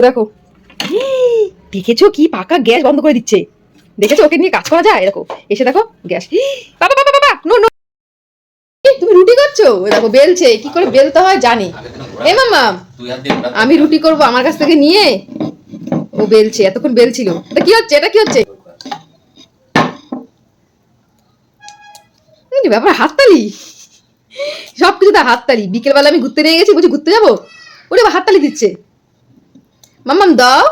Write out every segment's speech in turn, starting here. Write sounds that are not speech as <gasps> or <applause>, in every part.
দেখো। <gasps> দেখেছ কি পাকা গ্যাস বন্ধ করে দিচ্ছে? দেখেছ ওকে নিয়ে কাজ করা যায়? দেখো, এসে দেখো, গ্যাস। <gasps> বাবা বাবা বাবা, নো নো। তুমি রুটি করছ? দেখো, বেলছে। কি করে বেলতে হয় জানি। এ মামা আমি রুটি করব আমার কাছ থেকে নিয়ে? ও বেলছে, এতক্ষণ বেলছিল। এটা কি হচ্ছে? এটা কি হচ্ছে? ব্যাপার, হাততালি। সব কিছুতে হাততালি। বিকেলবেলা আমি ঘুরতে নিয়ে গেছি, বলছি ঘুরতে যাব? ওরে হাততালি দিচ্ছে। মাম্মাম দাও।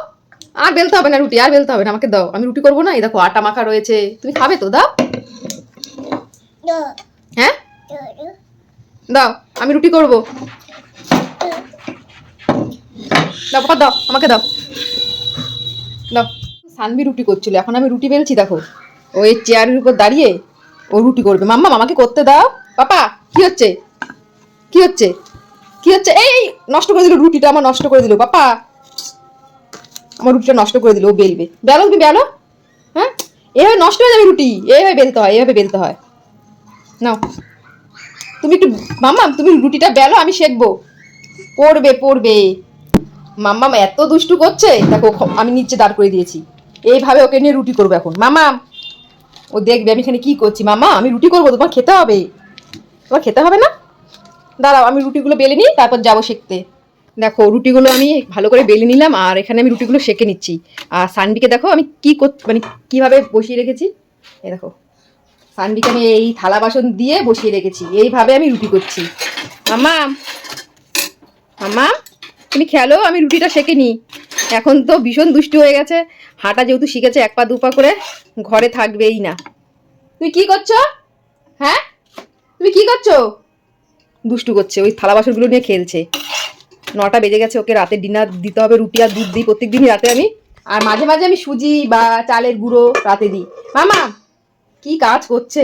আর বেলতে হবে না রুটি আর বেলতে হবে না আমাকে দাও। আমি রুটি করব না? এই দেখো আটা মাখা রয়েছে। তুমি খাবে তো? দাও। হ্যাঁ? দাও আমি রুটি করব। দাও পাপা দাও আমাকে দাও। দাও। সানবি রুটি করছিল এখন আমি রুটি বেলছি দেখো। ও এই চেয়ারের উপর দাঁড়িয়ে ও রুটি করবে। মাম্মা আমাকে করতে দাও। পাপা কি হচ্ছে? কি হচ্ছে? কি হচ্ছে? এই, নষ্ট করে দিল রুটিটা আমার নষ্ট করে দিল। পাপা আমার রুটিটা নষ্ট করে দিল, ও বেলবে। বেলো তুমি, বেলো। হ্যাঁ? এভাবে নষ্ট হয়ে যাবে রুটি। এভাবে বেলতে হয়, এভাবে বেলতে হয়। নাও। তুমি একটু মাম্মাম তুমি রুটিটা বেলো, আমি শেখবো পড়বে পড়বে। মাম্মাম এত দুষ্টু করছে, দেখো আমি নিচে দাঁড় করে দিয়েছি। এইভাবে ওকে নিয়ে রুটি করব এখন। মামাম, ও দেখবে আমি এখানে কি করছি। মামা আমি রুটি করব, তোমার খেতে হবে। তোমার খেতে হবে না? দাঁড়াও, আমি রুটিগুলো বেলে নিই, তারপর যাব শিখতে দেখো, রুটিগুলো আমি ভালো করে বেলে নিলাম, আর এখানে আমি রুটিগুলো সেঁকে নিচ্ছি। আর সানডিকে দেখো, আমি কি কর মানে কীভাবে বসিয়ে রেখেছি? এই দেখো, সানবিকে আমি এই থালা বাসন দিয়ে বসিয়ে রেখেছি, এইভাবে আমি রুটি করছি। মামা মামা তুমি খেলো, আমি রুটিটা সেঁকে নিই। এখন তো ভীষণ দুষ্টু হয়ে গেছে, হাঁটা যেহেতু শিখেছে, এক পা দু পা করে ঘরে থাকবেই না। তুমি কি করছ? হ্যাঁ? তুমি কি করছ? দুষ্টু করছে, ওই থালা বাসনগুলো নিয়ে খেলছে। নটা বেজে গেছে, ওকে রাতে ডিনার দিতে হবে, রুটি আর দুধ দিই প্রত্যেক দিনই রাতে আমি। আর মাঝে মাঝে আমি সুজি বা চালের গুঁড়ো রাতে দিই। মামা, কি কাজ করছে?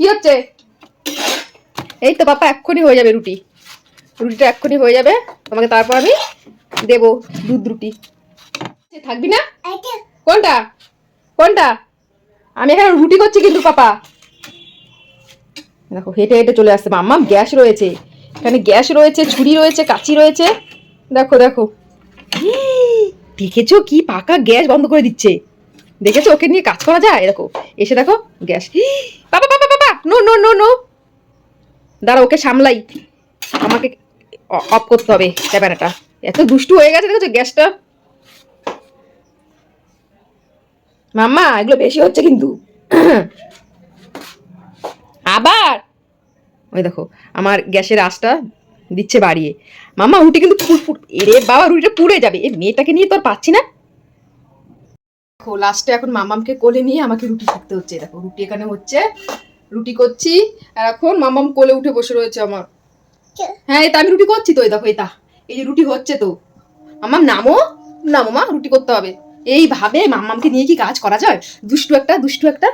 কি হচ্ছে? এই তো বাবা এক্ষুনি হয়ে যাবে রুটি। রুটিটা এক্ষুনি হয়ে যাবে, তোমাকে তারপর আমি দেবো দুধ রুটি। থাকবি না? কোনটা? কোনটা? আমি এখানে রুটি করছি কিন্তু, পাপা। দেখো, হেঁটে হেঁটে চলে আসছে। মাম্মাম গ্যাস রয়েছে। এখানে গ্যাস রয়েছে, ছুরি রয়েছে, কাঁচি রয়েছে। দেখো দেখো। দেখেছ কি পাকা গ্যাস বন্ধ করে দিচ্ছে? দেখেছ ওকে নিয়ে কাজ করা যায়? দেখো, এসে দেখো, গ্যাস। বাবা বাবা বাবা! নো নো নো নো দাঁড়া, ওকে সামলাই। আমাকে অফ করতে হবে ক্যামেরাটা। এত দুষ্টু হয়ে গেছে, দেখেছ গ্যাসটা? মাম্মা, এগুলো বেশি হচ্ছে কিন্তু। ওই দেখো, আমার গ্যাসের আঁচটা দিচ্ছে বাড়িয়ে। মাম্মা রুটি কিন্তু ফুট ফুট এরে বাবা, রুটিটা পুড়ে যাবে। এ মেয়েটাকে নিয়ে তো আর পাচ্ছি না। দেখো লাস্টে এখন মামামকে কোলে নিয়ে আমাকে রুটি শিখতে হচ্ছে। দেখো, রুটি এখানে হচ্ছে। রুটি করছি। আর এখন মামাম কোলে উঠে বসে রয়েছে আমার। হ্যাঁ এটা আমি রুটি করছি তো এই দেখো এটা এই যে রুটি হচ্ছে তো। মামাম নামো। নামো মা, রুটি করতে হবে। এইভাবে মাম্মামকে নিয়ে কি কাজ করা যায়? দুষ্টু একটা দুষ্টু একটা।